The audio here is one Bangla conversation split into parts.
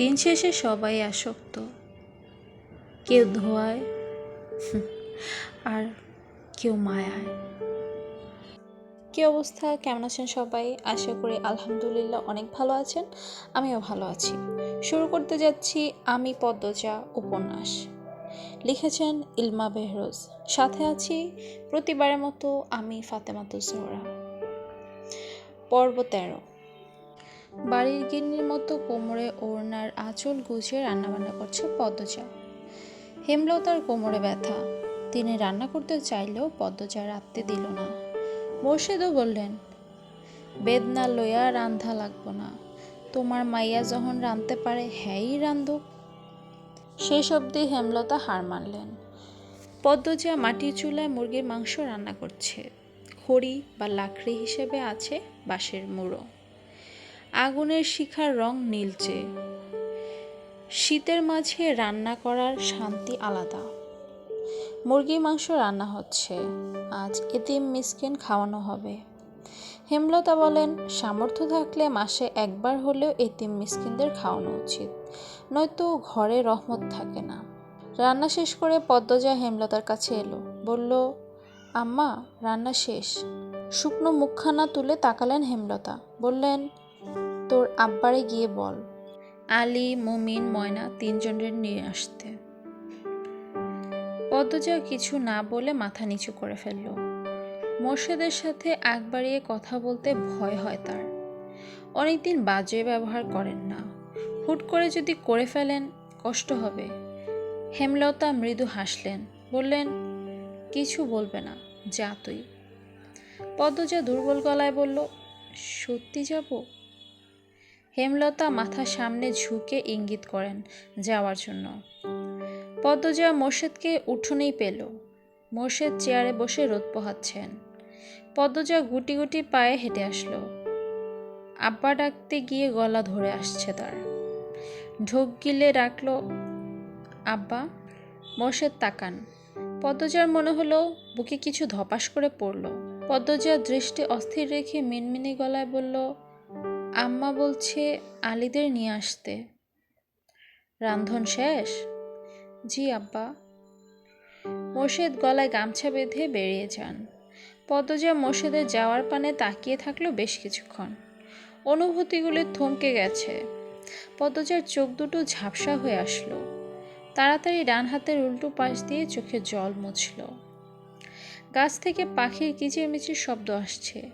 দিন শেষে সবাই আসক্ত। কেউ ধোয়ায়, আর কেউ মায়ায়। কী অবস্থা? কেমন আছেন সবাই? আশা করি আলহামদুলিল্লাহ অনেক ভালো আছেন। আমিও ভালো আছি। শুরু করতে যাচ্ছি আমি পদ্মজা উপন্যাস। লিখেছেন ইলমা বেহরোজ। সাথে আছি প্রতিবারের মতো আমি ফাতেমাতু জোহরা পর্ব তেরো। বাড়ির গিন্নির মতো কোমরে ওড়নার আঁচল গুছিয়ে রান্নাবান্না করছে পদ্মজা। হেমলতার কোমরে ব্যথা। তিনি রান্না করতে চাইলেও পদ্মজা রাখতে দিল না। মোর্শেদও বললেন, বেদনা লইয়া রান্ধা লাগবো না। তোমার মাইয়া যখন রাঁধতে পারে, হ্যাঁই রান্ধুক শেষ অবধি হেমলতা হার মানলেন। পদ্মজা মাটির চুলায় মুরগির মাংস রান্না করছে। খড়ি বা লাকড়ি হিসেবে আছে বাঁশের মুড়ো। আগুনের শিখার রং নীলচে। শীতের মাঝে রান্না করার শান্তি আলাদা। মুরগির মাংস রান্না হচ্ছে। আজ এতিম মিসকিন খাওয়ানো হবে। হেমলতা বলেন, সামর্থ্য থাকলে মাসে একবার হলেও এতিম মিসকিনদের খাওয়ানো উচিত। নয়তো ঘরে রহমত থাকে না। রান্না শেষ করে পদ্মজা হেমলতার কাছে এলো। বলল, আম্মা, রান্না শেষ। শুকনো মুখখানা তুলে তাকালেন হেমলতা। বললেন তোর আব্বারে গিয়ে বল। আলী, মুমিন, ময়না তিনজনের নিয়ে আসতে। পদ্মজা কিছু না বলে মাথা নিচু করে ফেলল। মোর্শেদের সাথে আগ কথা বলতে ভয় হয় তার। অনেকদিন বাজে ব্যবহার করেন না। হুট করে যদি করে ফেলেন, কষ্ট হবে। হেমলতা মৃদু হাসলেন, বললেন, কিছু বলবে না, যা তুই। পদ্মজা দুর্বল গলায় বলল, সত্যি যাব? হেমলতা মাথা সামনে ঝুঁকে ইঙ্গিত করেন যাওয়ার জন্য। পদ্মজা মোর্শেদকে উঠোনেই পেল। মোর্শেদ চেয়ারে বসে রোদ পোহাচ্ছেন। পদ্মজা গুটি গুটি পায়ে হেঁটে আসলো। আব্বা ডাকতে গিয়ে গলা ধরে আসছে তার। ঢোক গিলে ডাকলো, আব্বা, মোর্শেদ তাকান। পদ্মজার মনে হলো বুকে কিছু ধপাস করে পড়ল। পদ্মজার দৃষ্টি অস্থির রেখে মিনমিনি গলায় বলল আম্মা বলছে আলিদের নিয়ে আসতে। রান্ধন শেষ? জি আব্বা। মোর্শেদ গলায় গামছা বেঁধে বেরিয়ে যান। পদ্মজা মোর্শেদের যাওয়ার পানে তাকিয়ে থাকল বেশ কিছুক্ষণ। অনুভূতিগুলি থমকে গেছে। পদ্মজার চোখ দুটো ঝাপসা হয়ে আসলো। তাড়াতাড়ি ডান হাতের উল্টো পাশ দিয়ে চোখে জল মুছল। গাছ থেকে পাখির কিচিরমিচির শব্দ আসছে।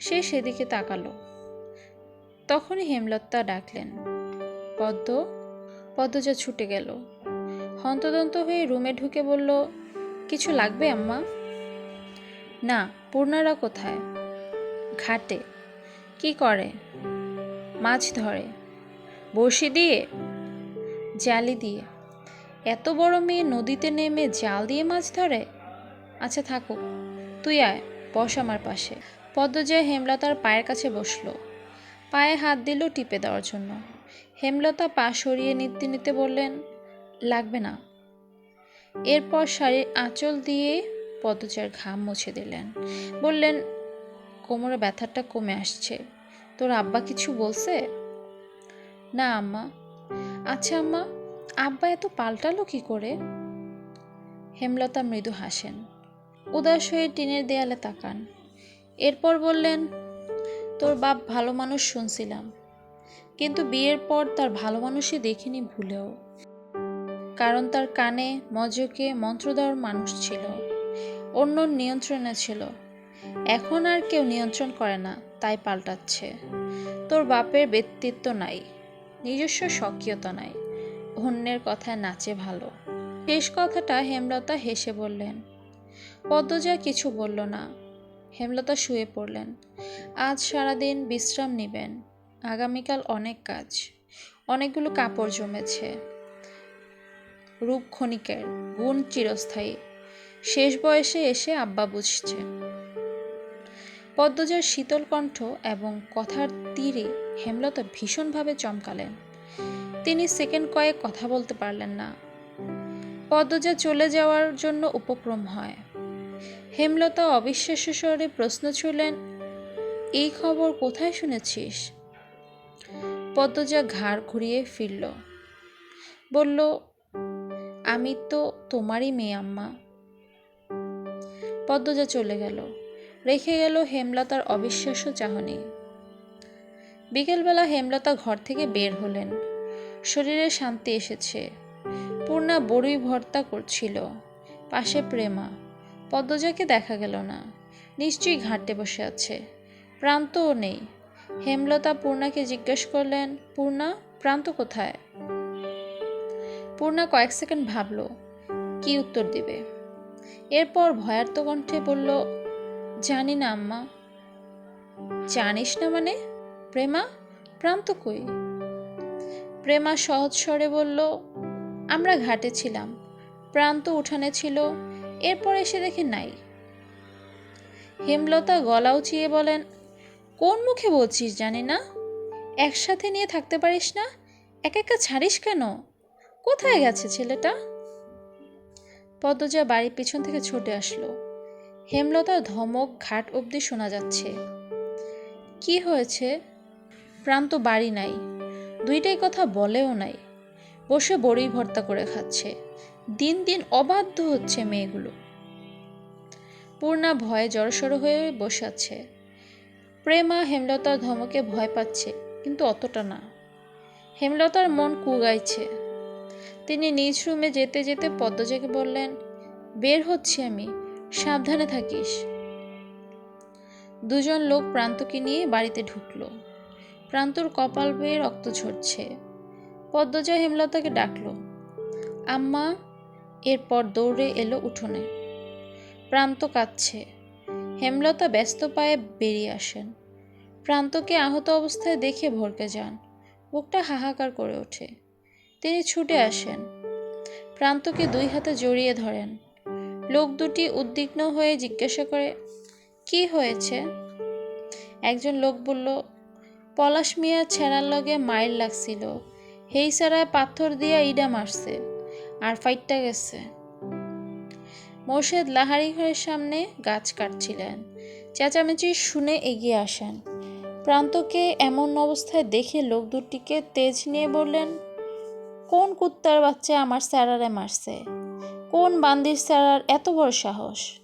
সে সেদিকে তাকালো। তখনই হেমলতা ডাকলেন, পদ্ম পদ্মজা ছুটে গেল। হন্তদন্ত হয়ে রুমে ঢুকে বলল, কিছু লাগবে আম্মা? না, পূর্ণারা কোথায়? ঘাটে। কি করে? মাছ ধরে। বড়শি দিয়ে? জালি দিয়ে। এত বড় মেয়ে নদীতে নেমে জাল দিয়ে মাছ ধরে? আচ্ছা থাকুক। তুই আয়, বস আমার পাশে। পদ্মজয় হেমলতার পায়ের কাছে বসল। পায়ে হাত দিল টিপে দেওয়ার জন্য। হেমলতা পা সরিয়ে নিতে নিতে বললেন, লাগবে না। এরপর শাড়ির আঁচল দিয়ে পদচার ঘাম মুছে দিলেন। বললেন, কোমরে ব্যথাটা কমে আসছে। তোর আব্বা কিছু বলছে? না আম্মা। আচ্ছা আম্মা, আব্বা এত পাল্টালো কি করে? হেমলতা মৃদু হাসেন। উদাস হয়ে টিনের দেয়ালে তাকান। এরপর বললেন তোর বাপ ভালো মানুষ শুনছিলাম। কিন্তু বিয়ের পর তার ভালো মানুষই দেখিনি ভুলেও। কারণ তার কানে, মজকে মন্ত্র দেওয়ার মানুষ ছিল। অন্য নিয়ন্ত্রণে ছিল। এখন আর কেউ নিয়ন্ত্রণ করে না, তাই পাল্টাচ্ছে। তোর বাপের ব্যক্তিত্ব নাই, নিজস্ব স্বকীয়তা নাই, অন্যের কথায় নাচে ভালো। শেষ কথাটা হেমলতা হেসে বললেন, পদ্মজা কিছু বলল না। হেমলতা শুয়ে পড়লেন। আজ সারাদিন বিশ্রাম নেবেন। আগামীকাল অনেক কাজ। অনেকগুলো কাপড় জমেছে। রূপ ক্ষণিকের গুণ চিরস্থায়ী। শেষ বয়সে এসে আব্বা বুঝছে। পদ্মজার শীতল কণ্ঠ এবং কথার তীরে হেমলতা ভীষণভাবে চমকালেন। তিনি সেকেন্ড কয়েক কথা বলতে পারলেন না। পদ্মজা চলে যাওয়ার জন্য উপক্রম হয়। হেমলতা অবিশ্বাস্য স্বরে প্রশ্ন ছুলেন এই খবর কোথায় শুনেছিস? পদ্মজা ঘাড় ঘুরিয়ে ফিরল। বলল, আমি তো তোমারই মেয়ে, আম্মা। পদ্মজা চলে গেল। রেখে গেল হেমলতার অবিশ্বাস্য চাহনি। বিকেলবেলা হেমলতা ঘর থেকে বের হলেন। শরীরে শান্তি এসেছে। পূর্ণা বড়ই ভর্তা করছিল। পাশে প্রেমা। পদ্মজাকে দেখা গেল না। নিশ্চয়ই ঘাটে বসে আছে। প্রান্তও নেই। হেমলতা পূর্ণাকে জিজ্ঞেস করলেন, পূর্ণা, প্রান্ত কোথায়? পূর্ণা কয়েক সেকেন্ড ভাবল, কি উত্তর দিবে? এরপর ভয়ার্ত কণ্ঠে বলল, জানি না আম্মা। জানিস না মানে? প্রেমা, প্রান্ত কই? প্রেমা সহজ স্বরে বলল, আমরা ঘাটে ছিলাম। প্রান্ত উঠানে ছিল এরপর এসে দেখি নাই। হেমলতা গলা উঁচিয়ে বলেন, কোন মুখে বলছিস জানি না? একসাথে নিয়ে থাকতে পারিস না? এক একা ছাড়িস কেন? কোথায় গেছে ছেলেটা? পদ্মজা বাড়ির পিছন থেকে ছুটে আসলো। হেমলতার ধমক ঘাট অবধি শোনা যাচ্ছে। কি হয়েছে? প্রান্ত বাড়ি নাই। দুইটাই কথা বলেও নাই। বসে বড়ই ভর্তা করে খাচ্ছে। দিন দিন অবাধ্য হচ্ছে মেয়েগুলো। পূর্ণা ভয়ে জড়সড় হয়ে বসে আছে প্রেমা হেমলতার ধমকে ভয় পাচ্ছে, কিন্তু অতটা না। হেমলতার মন কুগাইছে। তিনি নিজ রুমে যেতে যেতে পদ্মজাকে বললেন, বের হচ্ছি আমি, সাবধানে থাকিস। দুজন লোক প্রান্তকে নিয়ে বাড়িতে ঢুকলো। প্রান্তর কপাল বেয়ে রক্ত ঝরছে। পদ্মজা হেমলতাকে ডাকলো, আম্মা এরপর দৌড়ে এলো উঠোনে। প্রান্ত কাঁদছে। হেমলতা ব্যস্ত পায়ে বেরিয়ে আসেন। প্রান্তকে আহত অবস্থায় দেখে ভরকে যান। বুকটা হাহাকার করে ওঠে। তিনি ছুটে আসেন। প্রান্তকে দুই হাতে জড়িয়ে ধরেন। লোক দুটি উদ্বিগ্ন হয়ে জিজ্ঞাসা করে, কি হয়েছে? একজন লোক বলল, পলাশ মিয়া ছেঁড়ার লগে মাইল লাগছিল। হেই পাথর দিয়া ইডা মারছে। আর ফাইটটা গেছে। মোর্শেদ লাহারি ঘরের সামনে গাছ কাটছিলেন। চেঁচামেচি শুনে এগিয়ে আসেন। প্রান্তকে এমন অবস্থায় দেখে লোক দুটিকে তেজ নিয়ে বললেন, কোন কুত্তার বাচ্চা আমার স্যারারে মারছে? কোন বান্দির স্যারার এত বড় সাহস?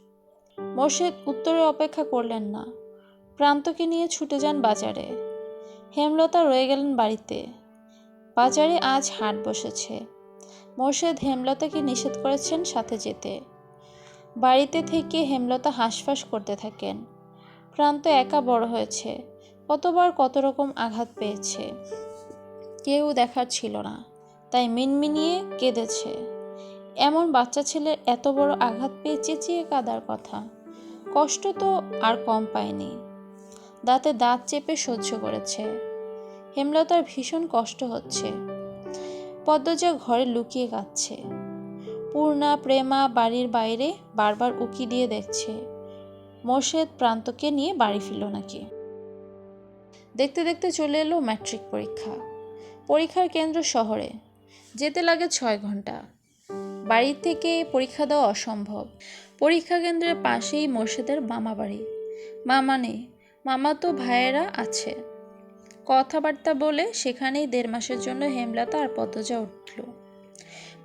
মোর্শেদ উত্তরে অপেক্ষা করলেন না। প্রান্তকে নিয়ে ছুটে যান বাজারে। হেমলতা রয়ে গেলেন বাড়িতে। বাজারে আজ হাট বসেছে। মোর্শেদ হেমলতাকে নিষেধ করেছেন সাথে যেতে। বাড়িতে থেকে হেমলতা হাঁসফাঁস করতে থাকেন। প্রান্ত একা বড় হয়েছে। কতবার কত রকম আঘাত পেয়েছে। কেউ দেখার ছিল না। তাই মিনমিনিয়ে কেঁদেছে। এমন বাচ্চা ছেলের এত বড় আঘাত পেয়ে চেঁচিয়ে কাদার কথা। কষ্ট তো আর কম পায়নি। দাঁতে দাঁত চেপে সহ্য করেছে। হেমলতার ভীষণ কষ্ট হচ্ছে। পদ্মজা ঘরে লুকিয়ে কাঁদছে। পূর্ণা প্রেমা বাড়ির বাইরে বারবার উকি দিয়ে দেখছে। মোর্শেদ প্রান্তকে নিয়ে বাড়ি ফিরল নাকি। দেখতে দেখতে চলে এলো ম্যাট্রিক পরীক্ষা। পরীক্ষার কেন্দ্র শহরে। যেতে লাগে ছয় ঘণ্টা। বাড়ি থেকে পরীক্ষা দেওয়া অসম্ভব। পরীক্ষা কেন্দ্রের পাশেই মোর্শেদের মামা বাড়ি মামা নেই। মামা তো ভাইয়েরা আছে। কথাবার্তা বলে সেখানেই দেড় মাসের জন্য হেমলতা আর পদ্মজা উঠল।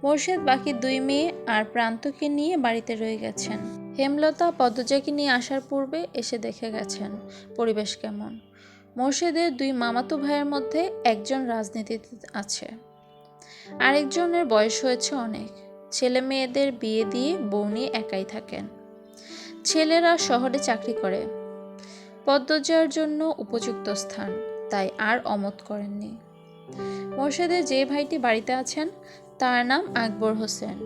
মোর্শেদ বাকি দুই মেয়ে আর প্রান্তকে নিয়ে বাড়িতে রয়ে গেছেন। হেমলতা পদ্মজাকে নিয়ে আসার পূর্বে এসে দেখে গেছেন পরিবেশ কেমন। মোর্শেদের দুই মামাতো ভাইয়ের মধ্যে একজন রাজনীতিতে আছে। আরেকজনের বয়স হয়েছে অনেক। ছেলে মেয়েদের বিয়ে দিয়ে বউ নিয়ে একাই থাকেন। ছেলেরা শহরে চাকরি করে। পদ্মজার জন্য উপযুক্ত স্থান। তাই আর অমত করেননি। মোর্শেদের যে ভাইটি বাড়িতে আছেন, তার নাম আকবর হোসেন।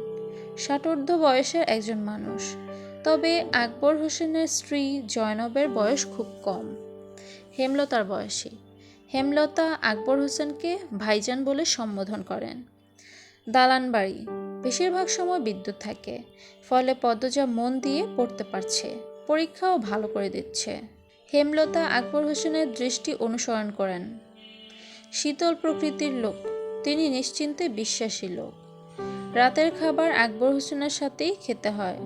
ষাটোর্ধ বয়সের একজন মানুষ। তবে আকবর হোসেনের স্ত্রী জয়নবের বয়স খুব কম। হেমলতার বয়সী। হেমলতা আকবর হোসেনকে ভাইজান বলে সম্বোধন করেন। দালান বাড়ি বেশিরভাগ সময় বিদ্যুৎ থাকে। ফলে পদ্মজা মন দিয়ে পড়তে পারছে। পরীক্ষাও ভালো করে দিচ্ছে। হেমলতা আকবর হোসেনের দৃষ্টি অনুসরণ করেন। শীতল প্রকৃতির লোক, তিনি নিশ্চিন্তে বিশ্বাসী লোক। রাতের খাবার আকবর হোসেনের সাথেই খেতে হয়।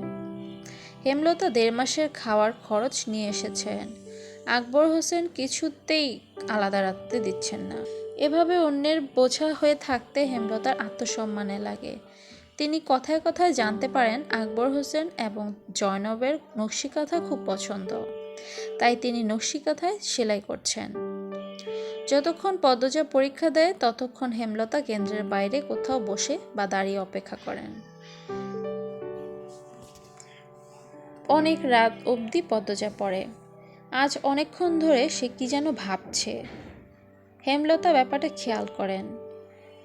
হেমলতা দেড় মাসের খাওয়ার খরচ নিয়ে এসেছেন। আকবর হোসেন কিছুতেই আলাদা রাখতে দিচ্ছেন না। এভাবে অন্যের বোঝা হয়ে থাকতে হেমলতার আত্মসম্মানে লাগে। তিনি কথায় কথায় জানতে পারেন, আকবর হোসেন এবং জয়নবের নকশিকাঁথা খুব পছন্দ। তাই তিনি নকশিকাঁথায় সেলাই করছেন। যতক্ষণ পদ্মজা পরীক্ষা দেয়, ততক্ষণ হেমলতা কেন্দ্রের বাইরে কোথাও বসে বা দাঁড়িয়ে অপেক্ষা করেন। অনেক রাত অবধি পদ্মজা পড়ে। আজ অনেকক্ষণ ধরে সে কি যেন ভাবছে। হেমলতা ব্যাপারটা খেয়াল করেন।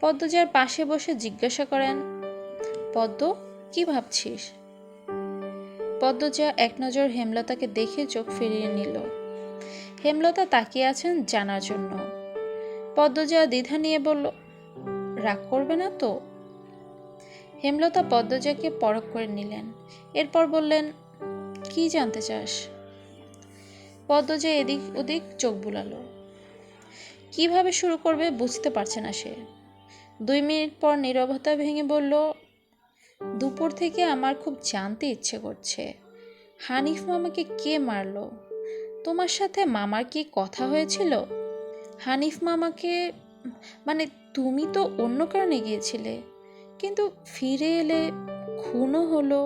পদ্মজার পাশে বসে জিজ্ঞাসা করেন, পদ্ম, কি ভাবছিস? পদ্মজা এক নজর হেমলতাকে দেখে চোখ ফিরিয়ে নিল। হেমলতা তাকিয়ে আছেন জানার জন্য। পদ্মজা দ্বিধা নিয়ে বলল, রাগ করবে না তো? হেমলতা পদ্মজাকে পরখ করে নিলেন। এরপর বললেন, কি জানতে চাস? পদ্মজা এদিক ওদিক চোখ বুলালো। কীভাবে শুরু করবে বুঝতে পারছে না সে। দুই মিনিট পর নীরবতা ভেঙে বলল দুপুর থেকে আমার খুব জানতে ইচ্ছে করছে। হানিফ মামাকে কে মারলো? তোমার সাথে মামার কি কথা হয়েছিল? হানিফ মামাকে মানে তুমি তো অন্য কারণে গিয়েছিলে, কিন্তু ফিরে এলে খুনও হলো।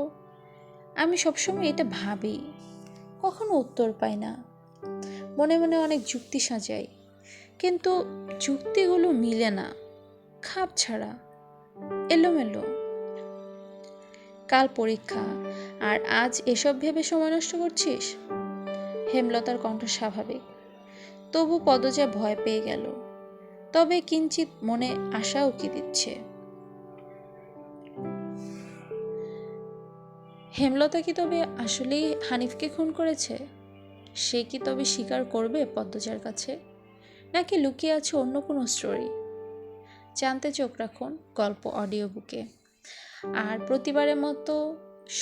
আমি সবসময় এটা ভাবি, কখনো উত্তর পাই না। মনে মনে অনেক যুক্তি সাজাই, কিন্তু যুক্তিগুলো মিলে না, খাপ ছাড়া, এলোমেলো। কাল পরীক্ষা, আর আজ এসব ভেবে সময় নষ্ট করছিস? হেমলতার কণ্ঠ স্বাভাবিক। তবু পদজা ভয় পেয়ে গেল। তবে কিঞ্চিত মনে আশাও কি দিচ্ছে? হেমলতা কি তবে আসলেই হানিফকে খুন করেছে? সে কি তবে স্বীকার করবে পদ্মজার কাছে? নাকি লুকিয়ে আছে অন্য কোনো স্টোরি? জানতে চোখ রাখুন গল্প অডিও বুকে। আর প্রতিবারের মতো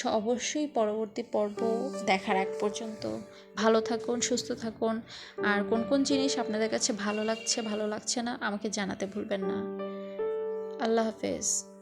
অবশ্যই পরবর্তী পর্ব দেখার এক পর্যন্ত ভালো থাকুন, সুস্থ থাকুন। আর কোন কোন জিনিস আপনাদের কাছে ভালো লাগছে ভালো লাগছে না, আমাকে জানাতে ভুলবেন না। আল্লাহ হাফেজ।